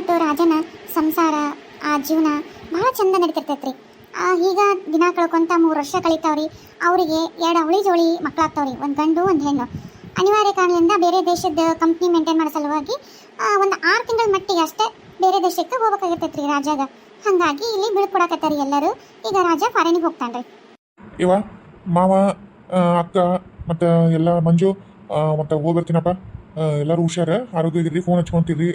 ಮಟ್ಟು ರಾಜನ ಸಂಸಾರ, ಆ ಜೀವನ ಬಹಳ ಚಂದ ನಡೀತಿರ್ತೈತ್ರಿ. ಈಗ ದಿನ ಕಳ್ಕೊಂತ ಮೂರು ವರ್ಷ ಕಳೀತಾವ್ರಿ. ಅವರಿಗೆ ಎರಡು ಅವಳಿ ಜೋಳಿ ಮಕ್ಕಳಾಗ್ತಾವ್ರಿ ಒಂದು ಗಂಡು, ಒಂದು ಹೆಣ್ಣು. ಅನಿವಾರ್ಯ ಕಾರಣದಿಂದ ಬೇರೆ ದೇಶದ ಕಂಪ್ನಿ ಮೇಂಟೈನ್ ಮಾಡೋ ಸಲುವಾಗಿ ಒಂದು ಆರು ತಿಂಗಳ ಮಟ್ಟಿಗೆ ಅಷ್ಟೇ ಬೇರೆ ದೇಶಕ್ಕೆ ಹೋಗ್ಬೇಕಾಗಿರ್ತೈತ್ರಿ ರಾಜಾಗ ಹಾಗಾಗಿ ಇಲ್ಲಿ ಬೀಳ್ಕೊಡಕತ್ತಾರಿ ಎಲ್ಲರೂ. ಈಗ ರಾಜ ಫಾರಿನಿಗೆ ಹೋಗ್ತಾನ್ರಿ. ಇವ, ಮಾವ ಅಕ್ಕ ಮತ್ತು ಎಲ್ಲ ಮಂಜು ಮತ್ತು ಹೋಗ್ಬರ್ತೀನಪ್ಪ ಎಲ್ಲರೂ ಹುಷಾರ ಇದ್ರಿ ಫೋನ್ ಹಚ್ಕೊಂತೀರಿ.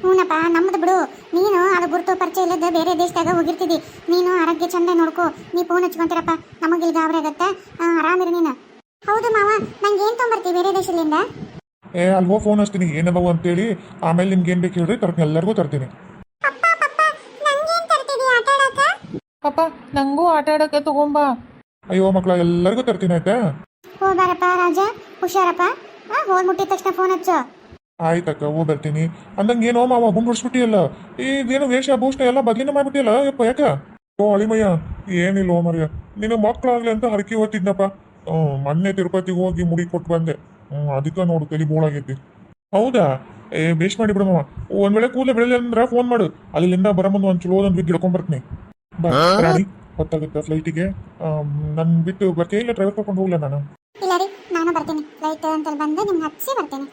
ಹ್ಞೂನಪ್ಪ ನಮ್ದು ಬಿಡು. ನೀನು ಅದು ಗುರುತು ಪರಿಚಯ ಇಲ್ಲದ ಬೇರೆ ದೇಶದಾಗ ಹೋಗಿರ್ತಿದ್ದಿ. ನೀನು ಆರೋಗ್ಯ ಚಂದ ನೋಡ್ಕೋ. ನೀ ಫೋನ್ ಹಚ್ಕೊಂತೀರಪ್ಪ. ನಮಗಿಲ್ಲಿ ಗಾಬರಿ ಆಗತ್ತೆ. ಆರಾಮಿರು ನೀನು. ಹೌದು ಮಾವ ನಂಗೆ ಏನು ತೊಗೊಂಬರ್ತಿ ಬೇರೆ ದೇಶದಿಂದ? ಏ ಅಲ್ವೋ ಫೋನ್ ಹಚ್ತೀನಿ. ಏನಪ್ಪ ಅಂತೇಳಿ ಆಮೇಲೆ ನಿಮ್ಗೆ ಏನು ಬೇಕು ಹೇಳ್ರಿ ತರ್ತೀನಿ. ಎಲ್ಲರಿಗೂ ತರ್ತೀನಿ. ಅಪ್ಪ ನಂಗೂ ಆಟ ಆಡಕ್ಕೆ? ತಗೊಂಬಾ. ಅಯ್ಯೋ ಮಕ್ಕಳ ಎಲ್ಲರಿಗೂ ತರ್ತೀನಿ ಆಯ್ತಾ? ಹೋಗ್ಬಾರಪ್ಪ ರಾಜ. ಹುಷಾರಪ್ಪ. ಆ ಹೋಗಿ ಮುಟ್ಟಿದ ತಕ್ಷಣ ಫೋನ್ ಹಚ್ಚು. ಆಯ್ತಕ್ಕ ಹೂ ಬರ್ತೀನಿ. ಅಂದಂಗೆ ಏನೋ ಮಾವ ಗುಂಡು ಹೊಡ್ಸ್ಬಿಟ್ಟಿಯಲ್ಲ ಇದೇನು ವೇಷ, ಭೂಷಣ ಎಲ್ಲ ಬದಲಿನ ಮಾಡ್ಬಿಟ್ಟಿಯಲ್ಲ, ಯಪ್ಪ, ಯಾಕ? ಓ, ಅಳಿಮಯ್ಯ, ಏನಿಲ್ಲ ಓ ಮರ್ಯ ನಿನ್ನ ಮಕ್ಕಳಾಗ್ಲಿ ಅಂತ ಹರಕೆ ಹೊತ್ತಿದ್ನಪ್ಪ. ಮೊನ್ನೆ ತಿರುಪತಿಗೆ ಹೋಗಿ ಮುಡಿ ಕೊಟ್ಟು ಬಂದೆ. ಹ್ಞೂ ಅದಕ್ಕೆ ನೋಡು, ತಲೆ ಬೋಳಾಗೈತಿ. ಹೌದಾ? ಏ, ಬೇಷ್ ಮಾಡಿ ಬಿಡಮ್ಮ ಒಂದ್ ವೇಳೆ ಕೂದಲು ಬೆಳೆಯಲ್ಲ ಅಂದ್ರೆ ಫೋನ್ ಮಾಡು. ಅಲ್ಲಿಂದ ಬರಮಂದು ಒಂದು ಚಲೋ ಒಂದು ಬಿಗ್ ಹಿಡ್ಕೊಂಡ್ಬರ್ತೀನಿ ಬರ್ತೀನಿ. ರಾಣಿ, ಹೊತ್ತಾಗುತ್ತೆ ಫ್ಲೈಟಿಗೆ ನನ್ನ ಬಿಟ್ಟು ಬರ್ತೀನಿ ಇಲ್ಲ ಡ್ರೈವರ್ ಕರ್ಕೊಂಡು ಹೋಗ್ಲ ನಾನು? ಇಲ್ಲ ರೀ, ನಾನು ಬರ್ತೀನಿ. ಫ್ಲೈಟ್ ಅಂತ ಬಂದು ನಿಮ್ಗೆ ಹಚ್ಚಿ ಬರ್ತೀನಿ.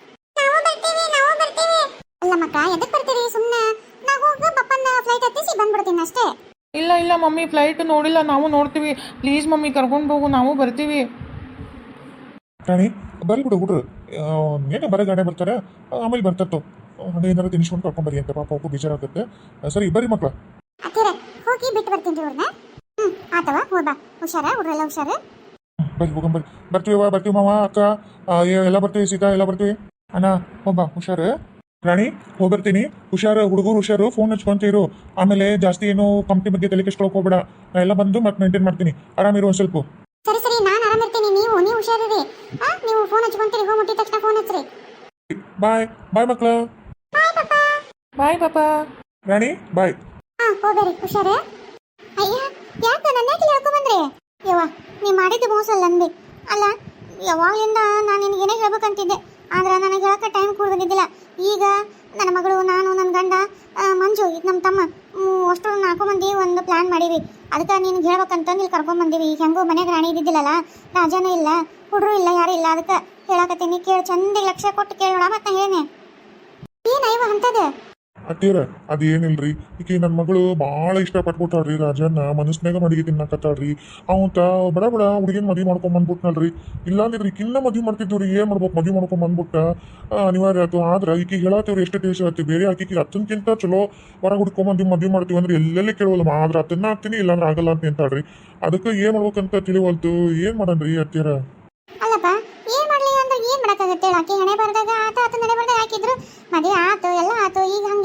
ಬರ್ತೀವಿ ಅಲ್ಲ ಮಕ್ಕ ಎದಕ್ಕೆ ಬರ್ತೀರಿ? ಸುಮ್ಮನೆ ನಾ ಹೋಗಿ ಪಪ್ಪನ ಫ್ಲೈಟ್ ಹತ್ತಿಸಿ ಬಂದ್ಬಿಡ್ತೀನಿ ಅಷ್ಟೇ. ಇಲ್ಲ ಇಲ್ಲ ಮಮ್ಮಿ ಫ್ಲೈಟ್ ನೋಡಿಲ್ಲ. ನಾವು ನೋಡ್ತೀವಿ. ಪ್ಲೀಸ್ ಮಮ್ಮಿ ಕರ್ಕೊಂಡು ಹೋಗು. ನಾವು ಬರ್ತೀವಿ. ರಾಣಿ ಬರ್ಲಿ ಬಿಡು ಹುಡ್ರು. ಏನು ಬರ ಗಾಡಿ ಬರ್ತಾರೆ. ಆಮೇಲೆ ಬರ್ತತ್ತು ಹಂಗೆ ಏನಾರು ತಿನ್ಸ್ಕೊಂಡು ಕರ್ಕೊಂಬರಿ ಅಂತ. ಪಾಪ ಅವಕ್ಕೂ ಬೇಜಾರಾಗುತ್ತೆ. ಸರಿ ಬರ್ರಿ ಮಕ್ಳ. ಅತ್ತಿರ ಹೋಗಿ ಬಿಟ್ಟು ಬರ್ತೀನಿ ಅವ್ರನ್ನ ಹ್ಞೂ ಆತವ? ಹೋಗ್ ಬಾ. ಹುಷಾರ? ಹುಡ್ರೆಲ್ಲ ಹುಷಾರು? ಹ್ಮ್, ಬರ್ರಿ ಬರ್ತೀವಿ ಬರ್ತೀವಿ ಮಾವ ಅಕ್ಕ. ಎಲ್ಲ ಬರ್ತೀವಿ ಸೀತಾ ಎಲ್ಲ ಬರ್ತೀವಿ. ಅಣ್ಣ ಬಾ ಹುಷಾರು. ರಾಣಿ ಹೋಗ್ಬರ್ತೀನಿ. ಹುಷಾರು ಹುಡುಗರು ಹುಷಾರು ಫೋನ್ ಹಚ್ಕೊಂತೀರು ಆಮೇಲೆ ಜಾಸ್ತಿ ಏನು ಕಂಪ್ನಿ ಬಗ್ಗೆ ತಲೆ ಕೆಸ್ಕೊಳಕ್ ಹೋಗ್ಬೇಡ. ನಾ ಎಲ್ಲ ಬಂದು ಮತ್ತೆ ಮೇಂಟೈನ್ ಮಾಡ್ತೀನಿ. ಆರಾಮಿರು ಒಂದು ಸ್ವಲ್ಪ. ಸರಿ ಸರಿ ನಾನು ಆರಾಮಿರ್ತೀನಿ. ನೀವು ನೀವು ಹುಷಾರಿರಿ. ನೀವು ಫೋನ್ ಹಚ್ಕೊಂತೀರಿ ಹೋಗಿ ಮುಟ್ಟಿದ ತಕ್ಷಣ ಫೋನ್ ಹಚ್ಚ್ರಿ ಬಾಯ್ ಬಾಯ್ ಮಕ್ಳ. ಬಾಯ್ ಪಾಪಾ ಬಾಯ್ ಪಪ್ಪಾ. ರಾಣಿ ಬಾಯ್ ಹಾ ಹೋಗ್ಬೇರಿ ಹುಷಾರು. ಅಯ್ಯ ಯಾಕೆ ನನ್ನ ಯಾಕೆ ಹೇಳ್ಕೊಂಬಂದ್ರಿ ಯವ್ವ ನೀ ಮಾಡಿದ್ದು ಮೋಸ ಅಲ್ಲ ಅಂದಿ ಅಲ್ಲ ಯಾವಾಗಲಿಂದ ನಾನು ನಿನಗೇನೇ ಹೇಳ್ಬೇಕಂತಿದ್ದೆ. ಆದ್ರೆ ನನಗೆ ಹೇಳಕ್ಕೆ ಟೈಮ್ ಕೊಡ್ಬೇಕಿದ್ದಿಲ್ಲ ಈಗ ನನ್ನ ಮಗಳು, ನಾನು ನನ್ನ ಗಂಡ ಮಂಜು, ಇದು ನಮ್ಮ ತಮ್ಮ ಅಷ್ಟು ನಾಲ್ಕು ಮಂದಿ ಒಂದು ಪ್ಲ್ಯಾನ್ ಮಾಡೀವಿ. ಅದಕ್ಕೆ ನಿನ್ಗೆ ಹೇಳ್ಬೇಕಂತ ಇಲ್ಲಿ ಕರ್ಕೊಂಬಂದೀವಿ ಹೆಂಗೋ ಮನೆಗೆ ರಾಣಿ ಇದ್ದಿದ್ದಿಲ್ಲಲ್ಲ, ರಾಜನೂ ಇಲ್ಲ ಹುಡುಗರು ಇಲ್ಲ, ಯಾರು ಇಲ್ಲ, ಅದಕ್ಕೆ ಹೇಳಕತ್ತೀನಿ. ಕೇಳಿ ಚಂದ ಲಕ್ಷ್ಯ ಕೊಟ್ಟು ಕೇಳೋಣ ಮತ್ತೆ ಹೇಳೇನೆ ಏನೈವ ಅಂತದ ಅತ್ತೀರ ಅದೇನಿಲ್ರಿ? ಈಕಿ ನನ್ನ ಮಗಳು ಭಾಳ ಇಷ್ಟಪಟ್ಬಿಟ್ಟಾಳ್ರಿ ರಾಜನ್ನ ಮನಸ್ನಾಗ ಮಡಿಗೆ ತಿನ್ನಕತ್ತಾಳ್ರಿ. ಅವಂತ ಬಡ ಬಡ ಹುಡುಗಿನ ಮದುವೆ ಮಾಡ್ಕೊಂಡ್ ಬಂದ್ಬಿಟ್ನಲ್ರಿ. ಇಲ್ಲಾಂದಿದ್ರೆ ಈಕಿನ್ನ ಮದುವೆ ಮಾಡ್ತಿದ್ವಿ ರೀ ಏನ್ ಮಾಡ್ಬೇಕು ಮದುವೆ ಮಾಡ್ಕೊಂಡ್ ಬಂದ್ಬಿಟ್ಟ? ಅನಿವಾರ್ಯ ಆಯ್ತು ಆದ್ರೆ ಈಕಿ ಹೇಳತ್ತೀವ್ರಿ ಎಷ್ಟು ದೇಶ ಆಯ್ತು ಬೇರೆ ಆಕಿಗೆ ಅತ್ತನ್ಕಿಂತ ಚಲೋ ಹೊರಗೆ ಹುಡ್ಕೊಂಬಂದು ಮದುವೆ ಮಾಡ್ತೀವಿ ಅಂದ್ರೆ ಎಲ್ಲೆಲ್ಲಿ ಕೇಳೋಲ್ಲ ಆದ್ರೆ ಅದನ್ನ ಹಾಕ್ತೀನಿ ಇಲ್ಲಾಂದ್ರೆ ಆಗಲ್ಲ ಅಂತ ನಿಂತಾಳ್ರಿ. ಅದಕ್ಕೆ ಏನ್ ಮಾಡ್ಬೇಕಂತ ತಿಳಿವಲ್ತು? ಏನ್ ಮಾಡನ್ರಿ ಅತ್ತೀರ ಅಲ್ಲಪ್ಪ ಅಂದ್ರೆ ಏನ್? ಹಣೆ ಬರ್ದಾಗ ಆತ ಆತ ನಡೆ ಬರ್ದಾಗ ಹಾಕಿದ್ರು ಮದುವೆ ಆತು, ಎಲ್ಲ ಆತು, ಈಗ ಹಂಗ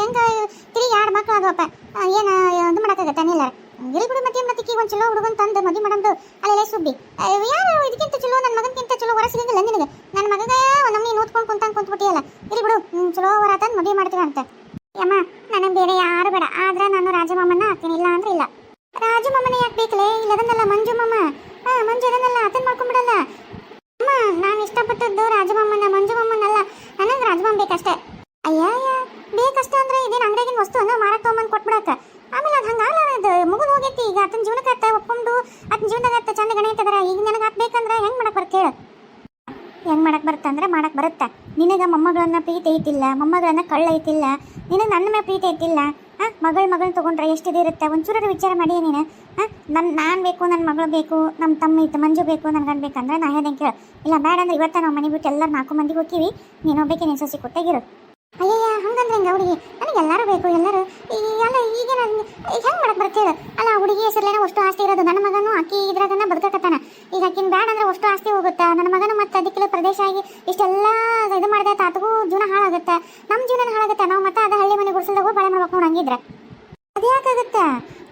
ಎರಡು ಏನು, ಇದು ಮಾಡಕ್ಕಾಗತ್ತೆ ಅನಿಲ್ಲ ಇಲ್ಲಿ ಬಿಡು ಮತ್ತೆ ಮತ್ತೆ ಈಗ ಒಂದು ಚಲೋ ಹುಡುಗನ್ ತಂದು ಮದುವೆ ಮಾಡಂದು ಅಲ್ಲೆಲ್ಲ ಸುಬ್ಬಿ. ಯಾರು ಇದಕ್ಕಿಂತ ಚಲೋ ನನ್ನ ಮಗನಕ್ಕಿಂತ ಚಲೋ ವರ ಸಿಗಂಗಿಲ್ಲ ನಿನಗೆ? ನನ್ನ ಮಗಗ ನಮ್ಮನಿ ನೋಡ್ಕೊಂಡು ಕುಂತಂಗ್ ಕುಂತ್ಬಿಟ್ಟಿಯಲ್ಲ ಇಲ್ಲಿ ಬಿಡು ಚಲೋ ವರ ತಂದು ಮದುವೆ ಮಾಡ್ತೀವಿ ಅಂತ. ಯಮ್ಮ, ನನಗೆ ಬೇರೆ ಯಾರು ಬೇಡ. ಆದ್ರೆ ನಾನು ರಾಜಮಾಮನ ಹಾಕ್ತೀನಿ ಇಲ್ಲ ಅಂದ್ರೆ ಇಲ್ಲ. ರಾಜಮಾಮನ ಯಾಕೆ ಬೇಕಲೇ? ಇಲ್ಲದನ್ನಲ್ಲ ಮಂಜು ಮಾಮ ಹಾ ಮಂಜು ಅದನ್ನಲ್ಲ ಆತನ್ ಮಾಡ್ಕೊಂಡ್ಬಿಡಲ್ಲ. ಅಮ್ಮ, ನಾನು ಇಷ್ಟಪಟ್ಟದ್ದು ರಾಜಮಾಮನ ಮಂಜುಮಮ್ಮನಲ್ಲ ನನಗೆ ರಾಜಮಾಮ ಬೇಕಷ್ಟೇ. ಅಯ್ಯ ಬೇಕಷ್ಟೇ ಅಂದ್ರೆ ಇದೇನು ಅಂಗಡಿಯಾಗಿನ ವಸ್ತು ಅನ್ನೋ ಮಾರಕ್ ಕೊಟ್ಬಿಡಕ್ಕ ಆಮೇಲೆ ಅದು ಹಂಗಲ್ಲ ಅದು ಮುಗಿದು ಹೋಗೈತಿ. ಈಗ ಆತನ ಜೀವನಕ್ಕೆ ಆತ ಒಪ್ಕೊಂಡು ಆತನ ಜೀವನದಾಗ ಆತ ಚಂದ ಗಣ ಐತದ್ರ ಈಗ ನನಗೆ ಹಾಕ್ಬೇಕಂದ್ರೆ ಹೆಂಗ್ ಮಾಡಕ್ ಬರುತ್ತೆ ಹೇಳು ಹೆಂಗ್ ಮಾಡಕ್ ಬರುತ್ತೆ ಅಂದ್ರೆ ಮಾಡಕ್ ಬರುತ್ತ. ನಿನಗ ಮೊಮ್ಮಗಳನ್ನ ಪ್ರೀತಿ ಐತಿಲ್ಲ, ಮೊಮ್ಮಗಳನ್ನ ಕಳ್ಳ ಐತಿಲ್ಲ, ನಿನಗೆ ನನ್ನ ಮೇಲೆ ಪ್ರೀತಿ ಐತಿಲ್ಲ, ಆ, ಮಗಳ ಮಗಳನ್ನ ತಗೊಂಡ್ರೆ ಎಷ್ಟು ಇರುತ್ತೆ? ಒಂಚೂರು ವಿಚಾರ ಮಾಡಿ ನೀನು. ಆ ನನ್ನ ನಾನು ಬೇಕು ನನ್ನ ಮಗಳು ಬೇಕು ನಮ್ಮ ತಮ್ಮ ಇತ್ತು, ಮಂಜು ಬೇಕು ನನ್ನ ಗಂಡ ಬೇಕಂದ್ರೆ ನಾ ಹೇಳ್ದಂಗೆ ಕೇಳು. ಇಲ್ಲ, ಬೇಡ ಅಂದ್ರೆ ಇವತ್ತ ನಾವು ಮನೆ ಬಿಟ್ಟು ಎಲ್ಲರೂ ನಾಲ್ಕು ಮಂದಿಗೆ ಹೋಗ್ತೀವಿ. ನೀನು ಒಬ್ಬಕ್ಕೆ ನೀನು ಸಸಿ ಕೊಟ್ಟಾಗಿರು ಅಯ್ಯಯ್ಯ, ಹಂಗಂದ್ರೆ ಹೆಂಗೆ ಹುಡುಗಿ? ನನಗೆ ಎಲ್ಲರೂ ಬೇಕು, ಎಲ್ಲರೂ ಎಲ್ಲ ಈಗ ಹೆಂಗೆ ಮಾಡಕ್ ಬರುತ್ತೆ ಹೇಳು ಅಲ್ಲ ಆ ಹುಡುಗಿ ಹೆಸರ್ಲೇನ ಅಷ್ಟು ಆಸ್ತಿ ಇರೋದು ನನ್ನ ಮಗನೂ ಅಕ್ಕಿ ಇದ್ರಾಗನ ಬದುಕಕತ್ತಾನ ಈಗ ಅಕ್ಕಿನ ಬೇಡ ಅಂದ್ರೆ ಅಷ್ಟು ಆಸ್ತಿ ಹೋಗುತ್ತಾ ನನ್ನ ಮಗನ ಮತ್ತೆ ಅದಕ್ಕೆಲ್ಲ ಪ್ರದೇಶ ಆಗಿ ಇಷ್ಟೆಲ್ಲ ಇದು ಮಾಡಿದೆ ತಾತಗೂ ಜೀವನ ಹಾಳಾಗುತ್ತೆ ನಮ್ಮ ಜೀವನ ಹಾಳಾಗುತ್ತೆ ನಾವು ಮತ್ತೆ ಅದ ಹಳ್ಳಿ ಮನೆ ಗುಡಿಸಲ್ದಾಗ ಬಾಳೆ ಮಾಡ್ಬೇಕು ಹಂಗಿದ್ರೆ ಅದ್ಯಾಕಾಗುತ್ತೆ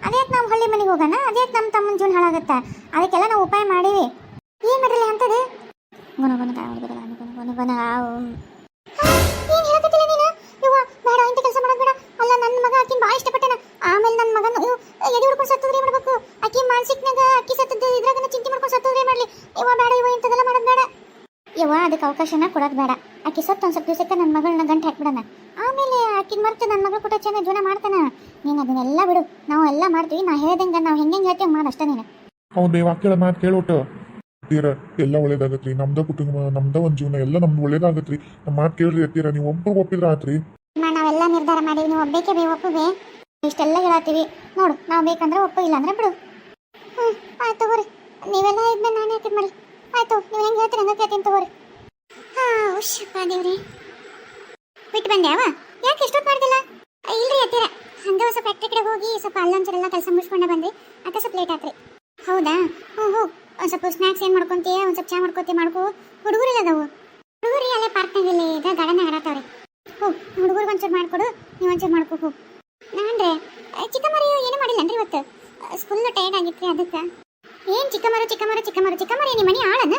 ಅದ್ಯಾಕೆ ನಾವು ಹಳ್ಳಿ ಮನೆಗೆ ಹೋಗೋಣ ಅದ್ಯಾಕೆ ನಮ್ಮ ತಮ್ಮನ ಜೀವನ ಹಾಳಾಗುತ್ತೆ ಅದಕ್ಕೆಲ್ಲ ನಾವು ಉಪಾಯ ಮಾಡೀವಿ ಏನು ಮಾಡಿರಲಿ ಅಂತದು ಗುಣ ಗುಣ ಗುಣ ಇವ್ ಎದೆ ಹುಡ್ಕೊಂಡು ಸತ್ತೋದ್ರೆ ಮಾಡ್ಬೇಕು? ಅಕ್ಕಿ ಮಾನಸಿಕನಾಗ ಅಕ್ಕಿ ಸತ್ತದ ಇದ್ರಾಗ ಚಿಂತೆ ಮಾಡ್ಕೊಂಡು ಸತ್ತೋದ್ರೆ ಮಾಡ್ಲಿ. ಇವ ಬೇಡ ಇವ ಇಂಥದೆಲ್ಲ ಮಾಡೋದು ಬೇಡ. ಯವ್ವ ಅದಕ್ಕೆ ಅವಕಾಶನ ಕೊಡೋದು ಬೇಡ. ಆಕಿ ಸತ್ತು ಒಂದು ಸ್ವಲ್ಪ ದಿವಸಕ್ಕೆ ನನ್ನ ಮಗಳನ್ನ ಗಂಟು ಹಾಕ್ಬಿಡೋಣ. ಆಮೇಲೆ ಅಕ್ಕಿನ ಮರ್ತು ನನ್ನ ಮಗಳು ಕೊಟ್ಟ ಚೆನ್ನಾಗಿ ಜೀವನ ಮಾಡ್ತಾನ. ನೀನು ಅದನ್ನೆಲ್ಲ ಬಿಡು. ನಾವು ಎಲ್ಲ ಮಾಡ್ತೀವಿ. ನಾ ಹೇಳ್ದಂಗೆ ನಾವು ಹೆಂಗೆ ಹೆಂಗೆ ಹೇಳ್ತೀವಿ ಮಾಡಿ ಅಷ್ಟೇ ನೀನು. ಹೌದು ವಾಕ್ಯದ ಮಾತು ಕೇಳು ಅತ್ತೀರ ಎಲ್ಲ ಒಳ್ಳೇದಾಗತ್ರಿ. ನಮ್ದ ಕುಟುಂಬ ನಮ್ದ ಒಂದು ಜೀವನ ಎಲ್ಲ ನಮ್ದು ಒಳ್ಳೇದಾಗತ್ರಿ. ನಮ್ಮ ಮಾತು ಕೇಳ್ರಿ ಅತ್ತೀರ. ನೀವು ಒಬ್ಬರು ಒಪ್ಪಿದ್ರ ಆತ್ರಿ? ನಾವೆಲ್ಲ ನಿರ್ಧಾರ ಮಾಡೀವಿ. ನೀವು ಒಬ್ಬೇಕೆ ಬೇ ಒಪ್ಪುವೆ ಇಷ್ಟೆಲ್ಲ ಹೇಳತ್ತೀವಿ. ನೋಡು, ನಾವು ಬೇಕಂದ್ರೆ ಒಪ್ಪು ಇಲ್ಲ ಅಂದ್ರೆ ಬಿಡು. ಹ್ಞೂ ಆಯ್ತು ತಗೋರಿ. ನೀವೆಲ್ಲ ಇದ್ಮೇಲೆ ನಾನು ಹೇಳ್ತೀನಿ ಮಾಡಿ ಆಯ್ತು ನೀವು ಹೆಂಗೆ ಹೇಳ್ತೀರಿ ಹಂಗೆ ಕೇಳ್ತೀನಿ ತಗೋರಿ. ಹಾಂ ಉಷಾ ದೇವ್ರಿ. ಬಿಟ್ಟು ಬಂದೆ ಅವ? ಯಾಕೆ ಎಷ್ಟೊತ್ತು ಮಾಡ್ದಿಲ್ಲ? ಇಲ್ರಿ ಹತ್ತಿರ ಹಂಗೆ ಸ್ವಲ್ಪ ಫ್ಯಾಕ್ಟ್ರಿ ಕಡೆ ಹೋಗಿ ಸ್ವಲ್ಪ ಅಲ್ಲೊಂಚರೆಲ್ಲ ಕೆಲಸ ಮುಗಿಸ್ಕೊಂಡೆ ಬಂದ್ರಿ ಅದಕ್ಕೆ ಸ್ವಲ್ಪ ಲೇಟ್ ಆತ್ರಿ. ಹೌದಾ? ಹ್ಞೂ ಹ್ಞೂ ಒಂದು ಸ್ವಲ್ಪ ಸ್ನ್ಯಾಕ್ಸ್ ಏನು ಮಾಡ್ಕೊಂತೀಯ? ಒಂದು ಸ್ವಲ್ಪ ಚಾ ಮಾಡ್ಕೋತಿ, ಮಾಡ್ಕೋ. ಹುಡುಗರು ಅದಾವು. ಹುಡುಗರಿಗೆ ಅಲ್ಲೇ ಪಾರ್ಕ್ನಾಗ ಇಲ್ಲಿ ಇದೆ ಗಾರ್ಡನ್ ಆಡತ್ತಾವ್ರಿ ಹೋ ಹುಡುಗರಿಗೆ ಒಂಚೂರು ಮಾಡ್ಕೊಡು, ನೀವು ಒಂಚೂರು ಮಾಡ್ಕೊ ಹೋಗು ಏನ್ ಅದಕ್ಕೆ? ಏನ್ ಚಿಕ್ಕಮರ ಚಿಕ್ಕಮರ ಚಿಕ್ಕಮರ ಚಿಕ್ಕಮರ ನಿಮ್ಮ ಮನೆ ಆಳನ?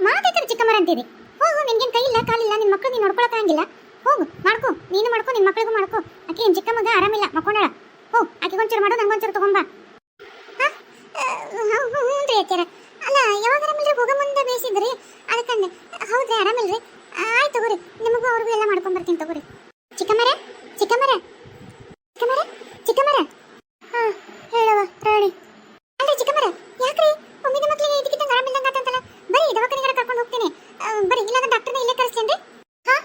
ಮಾತಾಡ್ತಾರೆ ಚಿಕ್ಕಮರ ಅಂತೀರಿ. ಹೋಗು ನಿನ್ಗೇನು ಕೈ ಇಲ್ಲ ಕಾಲಿಲ್ಲ ನಿನ್ನ ಮಕ್ಕಳು ನೀನು ನೋಡ್ಕೊಳಕ್ಕಾಗಿಲ್ಲ ಹೋಗು, ಮಾಡ್ಕೊ, ನೀನು ಮಾಡ್ಕೊ ನಿನ್ನ ಮಕ್ಕಳಿಗೂ ಮಾಡ್ಕೊ. ಆಕೆ ಏನು ಚಿಕ್ಕ ಮಗ ಆರಾಮಿಲ್ಲ, ಮಕ್ಕೊಂಡಾಳ? ಹೋಗು, ಆಕೆ ಒಂಚೂರು ಮಾಡು ನಂಗೊಂಚೂರು ತಗೊಂಬಾ ಹ್ಞೂ ರೀ ಅಚ್ಚಾರ ಅಲ್ಲ, ಯಾವಾಗ ಆರಾಮಿಲ್ರಿ? ಹೋಗೋ ಮುಂದೆ ಬೇಯಿಸಿದ್ರಿ ಅದಕ್ಕಂದೆ, ಹೌದ್ರಿ, ಆರಾಮಿಲ್ರಿ. ಆಯ್ತು ತಗೋರಿ, ನಿಮಗೂ ಅವ್ರಿಗೂ ಎಲ್ಲ ಮಾಡ್ಕೊಂಡ್ ಬರ್ತೀನಿ ತಗೋರಿ ಚಿಕ್ಕಮ್ಮರ ಚಿಕ್ಕಮ್ಮರ ಚಿಕ್ಕಮ್ಮರ ಚಿಕ್ಕಮ್ಮರ ಹಾ ಹೇಳವ ರಾಣಿ ಅಲ್ರಿ ಚಿಕ್ಕಮ್ಮರ ಯಾಕ್ರಿ ಒಮ್ಮಿದ ಮಕ್ಳಿಗೆ ಇದಕ್ಕಿದ್ದಂಗೆ ಆರಾಮಿಲ್ದಂಗ ಆತಂತಲ್ಲ ಬರೀ ದವಾಖಾನೆಗಳ ಕರ್ಕೊಂಡು ಹೋಗ್ತೀನಿ ಆ, ಬರೀ ಇಲ್ಲಾಂದ್ರೆ ಡಾಕ್ಟರ್ನ ಇಲ್ಲೇ ಕಳಿಸ್ತೇನ್ರಿ ಹಾ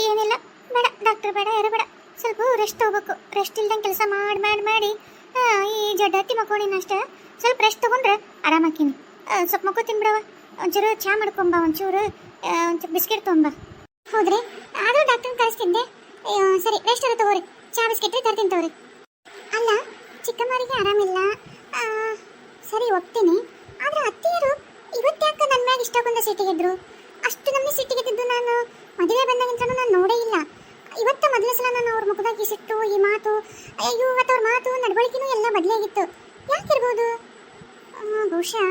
ಏನಿಲ್ಲ ಬೇಡ ಡಾಕ್ಟರ್ ಬೇಡ ಯಾರು ಬೇಡ ಸ್ವಲ್ಪ ರೆಸ್ಟ್ ತಗೋಬೇಕು ರೆಸ್ಟ್ ಇಲ್ದಂಗೆ ಕೆಲಸ ಮಾಡಿ ಮಾಡಿ ಮಾಡಿ. ಈ ಜಡ್ಡತ್ತಿ ಮಕ್ಕೋಡಿನ ಅಷ್ಟೇ ಸ್ವಲ್ಪ ರೆಸ್ಟ್ ತಗೊಂಡ್ರೆ ಆರಾಮಾಕಿನಿ ಸ್ವಲ್ಪ ಮಕ್ಕಳು ತಿನ್ಬಿಡವ ಒಂಚೂರು ಚಾ ಮಾಡ್ಕೊಂಬ, ಒಂಚೂರು ಒಂಚೂರು ಬಿಸ್ಕೆಟ್ ತೊಗೊಂಬ. ಹೌದ್ರಿ? ಆದರೂ ಡಾಕ್ಟರ್ ಕಳಿಸ್ತಿದ್ದೆ ಸರಿ ರೆಸ್ಟ್ ಅದು ತಗೋರಿ. ಚಾ, ಬಿಸ್ಕೆಟ್ ತರ್ತೀನಿ ತಗೋರಿ. ಅಲ್ಲ ಚಿಕ್ಕಮ್ಮರಿಗೆ ಆರಾಮಿಲ್ಲ ಸರಿ ಒಪ್ತೀನಿ ಆದರೆ ಅತ್ತೆಯರು ಇವತ್ತ್ಯಾಕೆ ನನ್ನ ಮ್ಯಾಗ ಇಷ್ಟಕ್ಕೊಂದು ಸಿಟ್ಟಿಗೆದ್ರು ಅಷ್ಟು ನಮ್ಮನೆ ಸಿಟ್ಟಿಗೆದ್ದು ನಾನು ಮದುವೆ ಬಂದಾಗಿಂತನೂ ನಾನು ನೋಡೇ ಇಲ್ಲ. ಇವತ್ತ ಮೊದಲ ಸಲ ನಾನು ಅವ್ರ ಮುಖದಾಗಿ ಸಿಟ್ಟು ಈ ಮಾತು ಅಯ್ಯೋ ಇವತ್ತು ಅವ್ರ ಮಾತು ನಡವಳಿಕೆನೂ ಎಲ್ಲ ಬದಲಾಗಿತ್ತು. ಯಾಕಿರ್ಬೋದು ಬಹುಶಃ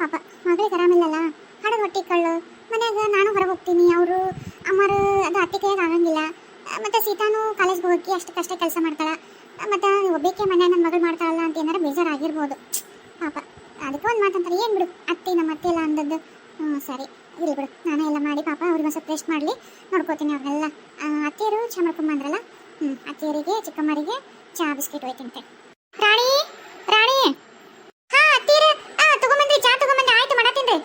ಪಾಪ ಮಗಳಿಗೆ ಆರಾಮಿಲ್ಲಲ್ಲ? ಹಡದ ಹೊಟ್ಟೆ ಕಳ್ಳು. ಮನ್ಯಾಗ ನಾನು ಹೊರಗೆ ಹೋಗ್ತೀನಿ. ಅವರು ಅಮ್ಮರು ಅದು ಅತ್ತೆ ಆಗಂಗಿಲ್ಲ. ಮತ್ತು ಸೀತಾನು ಕಾಲೇಜ್ಗೆ ಹೋಗಿ ಅಷ್ಟಕ್ಕಷ್ಟೇ ಕೆಲಸ ಮಾಡ್ತಾಳೆ. ಮತ್ತು ಮತ್ತೆ ಒಬ್ಬೇಕೆ ಮನ್ಯಾಗ ನನ್ನ ಮಗಳು ಮಾಡ್ತಾಳಲ್ಲ ಅಂತ ಏನಾರು ಬೇಜಾರಾಗಿರ್ಬೋದು ಪಾಪ ಅದಕ್ಕೆ ಒಂದು ಮಾತಂತಾರೆ ಏನು ಬಿಡು ಅತ್ತೆ ನಮ್ಮ ಅತ್ತೆ ಎಲ್ಲ ಅಂದದ್ದು ಹ್ಞೂ ಸರಿ ಇರಲಿ ಬಿಡು ನಾನೇ ಎಲ್ಲ ಮಾಡಿ ಪಾಪ ಅವ್ರಿಗೆ ಒಂದು ಸ್ವಲ್ಪ ರೆಸ್ಟ್ ಮಾಡಲಿ ನೋಡ್ಕೋತೀನಿ ಅವ್ರನ್ನೆಲ್ಲ ಆ, ಅತ್ತೆಯರು ಚಾ ಮಾಡ್ಕೊಂಬಂದ್ರಲ್ಲ ಹ್ಞೂ ಅತ್ತೆಯರಿಗೆ ಚಿಕ್ಕಮ್ಮರಿಗೆ ಹೋಯ್ತಂತೆ ರಾಣಿ ರಾಣಿ. ಹಾ, ತೀರ. ಆ, ತಗೊಂಬಂದ್ರಿ, ಚಾ ತಗೊಂಬಂದೆ ಆಯ್ತು ಮಾಡತ್ತೀನ್ರಿ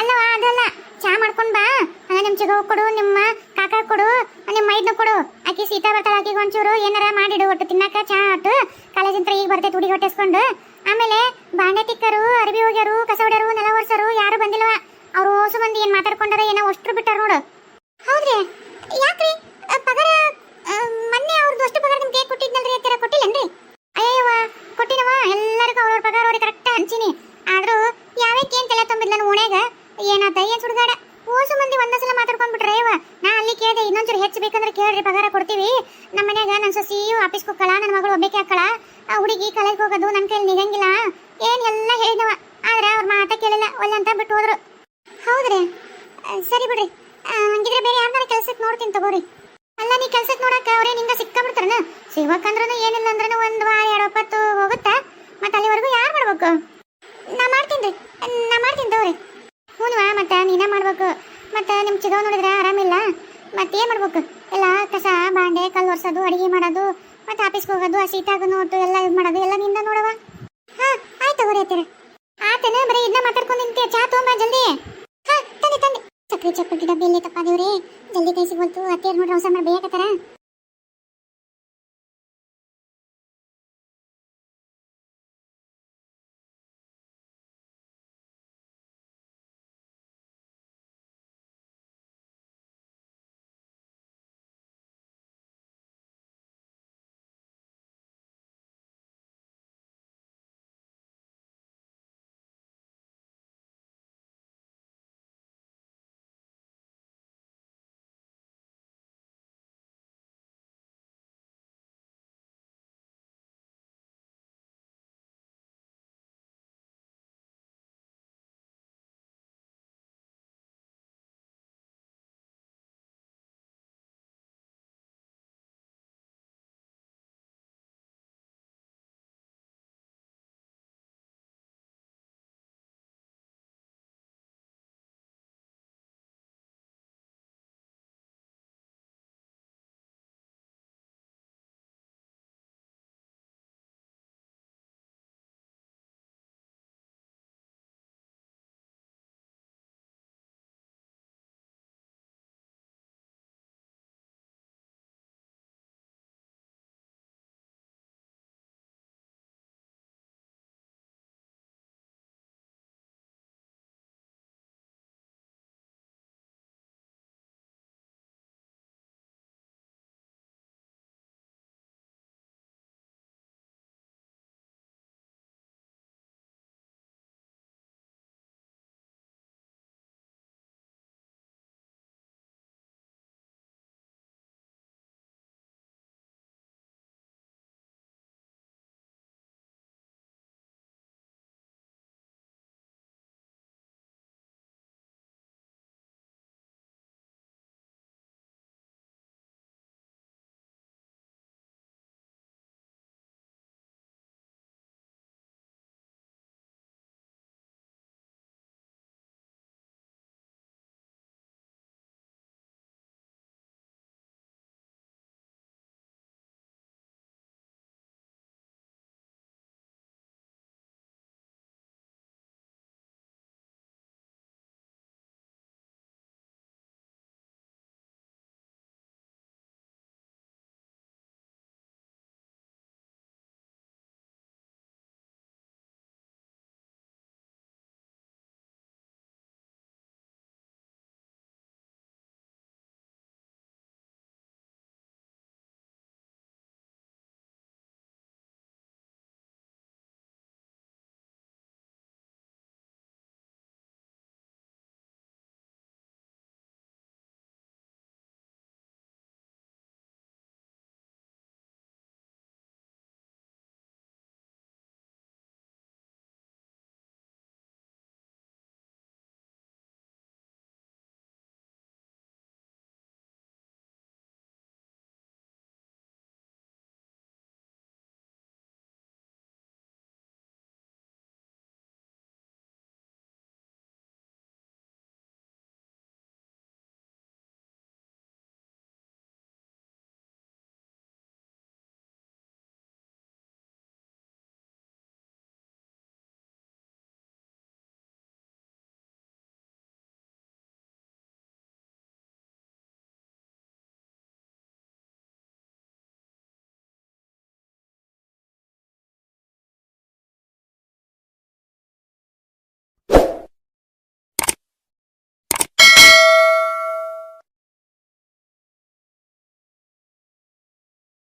ಅಲ್ಲವ ಅದಲ್ಲ. ಚಾ ಮಾಡ್ಕೊಂಡ್ ಬಾ. ಹಂಗ ನಿಮ್ ಚಿಗವ್ ಕೊಡು, ನಿಮ್ಮ ಕಾಕ ಕೊಡು, ನಿಮ್ಮ ಮೈದ್ನ ಕೊಡು. ಆಕಿ ಸೀತಾ ಬರ್ತಾಳ ಆಕಿಗೆ ಒಂಚೂರು ಏನಾರ ಮಾಡಿಡು ಒಟ್ಟು ತಿನ್ನಕ, ಚಾ ಆತು. ಕಾಲೇಜಿಂದ ಈಗ ಬರ್ತೈತೆ ಹುಡುಗಿ ಹೊಟ್ಟೆಸ್ಕೊಂಡು. ಆಮೇಲೆ ಬಾಂಡೆ ತಿಕ್ಕರು ಅರಬಿ ಹೋಗ್ಯಾರು, ಕಸ ಹೊಡ್ಯಾರು, ನೆಲ ಒರ್ಸರು, ಯಾರು ಬಂದಿಲ್ವ? ಅವ್ರು ಹೊಸ ಮಂದಿ ಏನ್ ಮಾತಾಡ್ಕೊಂಡಾರ ಏನೋ ಅಷ್ಟ್ರು ಬಿಟ್ಟಾರ ನೋಡು. ಹೌದ್ರಿ? ಯಾಕ್ರಿ? ಪಗಾರ ಮೊನ್ನೆ ಅವ್ರದ್ದು ಅಷ್ಟು ಪಗಾರ ನಿಮ್ಗೆ ಕೊಟ್ಟಿದ್ನಲ್ರಿ ಅತ್ತರ ಕೊಟ್ಟಿಲ್ಲನ್ರಿ? ಅಯ್ಯವ್ವ ಕೊಟ್ಟಿನವ ಎಲ್ಲರಿಗೂ ಅವ್ರವ್ರ ಪಗಾರ ಅವ್ರಿಗೆ ಕರೆಕ್ಟ್ ಹಂಚಿನಿ. ಆದರೂ ಯಾವ್ಯಾಕೆ ಏನ್ ತಲೆ ತುಂಬಿದ್ಲ ನಾನು ಓಣ್ಯಾಗ? ಏನಾತ, ಏನ್ ಸುಡ್ಗಾಡ? ಓಸು ಮಂದಿ ಒಂದಸಲ ಸಲ ಮಾತಾಡ್ಕೊಂಡ್ಬಿಟ್ರೆ ಅಯ್ಯವ ನಾ ಅಲ್ಲಿ ಕೇಳಿದೆ ಇನ್ನೊಂಚೂರು ಹೆಚ್ಚು ಬೇಕಂದ್ರೆ ಕೇಳ್ರಿ, ಪಗಾರ ಕೊಡ್ತೀವಿ. ನಮ್ಮ ಮನ್ಯಾಗ ನನ್ನ ಸೊಸಿ ಆಫೀಸ್ಗೆ ಹೋಗ್ಕಳ ನನ್ನ ಮಗಳು ಒಬ್ಬಕ್ಕೆ ಹಾಕಳ ಆ ಹುಡುಗಿ ಕಲೆಗೆ ಹೋಗೋದು ನನ್ನ ಕೈಲಿ ನಿಗಂಗಿಲ್ಲ. ಏನ್ ಎಲ್ಲ ಹೇಳಿದವ. ಆದ್ರೆ ಅವ್ರ ಮಾತ ಕೇಳಿಲ್ಲ ಅಂತ ಬಿಟ್ಟು ಹೋದ್ರು. ಹೌದ್ರಿ ಸರಿ ಬಿಡ್ರಿ. ಹಂಗಿದ್ರೆ ಬೇರೆ ಯಾರ್ದಾರ ಕೆಲ್ಸಕ್ಕೆ ನೋಡ್ತೀನಿ ತಗೋರಿ. ಅಲ್ಲ, ನೀ ಕೆಲ್ಸಕ್ ನೋಡಕ್ಕ ಅವ್ರೇ ನಿಂಗ ಸಿಕ್ಕಾಬಿಡ್ತಾರನ? ಸಿಗ್ಬೇಕಂದ್ರೂ ಏನಿಲ್ಲ ಅಂದ್ರೂ ಒಂದು ವಾರ, ಎರಡು ಒಪ್ಪತ್ತು ಹೋಗುತ್ತಾ. ಮತ್ತೆ ಅಲ್ಲಿವರೆಗೂ ಯಾರು ಮಾಡ್ಬೇಕು? ನಾ ಮಾಡ್ತೀನಿ ನಾ ಮಾಡ್ತೀನಿ ತಗೋರಿ. ಹ್ಞೂ ಮತ್ತೆ ನೀನೇ ಮಾಡ್ಬೇಕು. ಮತ್ತೆ ನಿಮ್ಮ ಚಿಗ ನೋಡಿದ್ರೆ ಆರಾಮಿಲ್ಲ. ಮತ್ತೆ ಏನು ಮಾಡ್ಬೇಕು? ಎಲ್ಲ ಕಸ, ಬಾಂಡೆ, ಕಲ್ಲು ಒರ್ಸೋದು, ಅಡಿಗೆ ಮಾಡೋದು, ಮತ್ತೆ ಆಫೀಸ್ಗೆ ಹೋಗೋದು, ಆ ಸೀಟಾಗ ನೋಟು ಎಲ್ಲ ನಿಂದ ನೋಡವ ಹಾಂ ಆಯ್ತು ತಗೋರಿ ಹತ್ತಿರ ಆತನ ಬರೀ ಇದನ್ನ ಮಾತಾಡ್ಕೊಂಡು ನಿಂತೆ ಚಾ ತೊಗೊಂಬ ಜಲ್ದಿ ಹಾಂ ತಂದೆ ತಂದೆ ಸಕ್ರೆ ಚಪ್ಪಟ್ಟಿ ಡಬ್ಬಿ ಎಲ್ಲಿ ತಪ್ಪ ದೇವ್ರಿ ಜಲ್ದಿ ಕೈ ಸಿಗೋಲ್ತು ಅತ್ತೆಯರ್ ನೋಡ್ರಿ ಅವಸರ ಮಾಡಿ ಬೇಯಕತ್ತಾರ?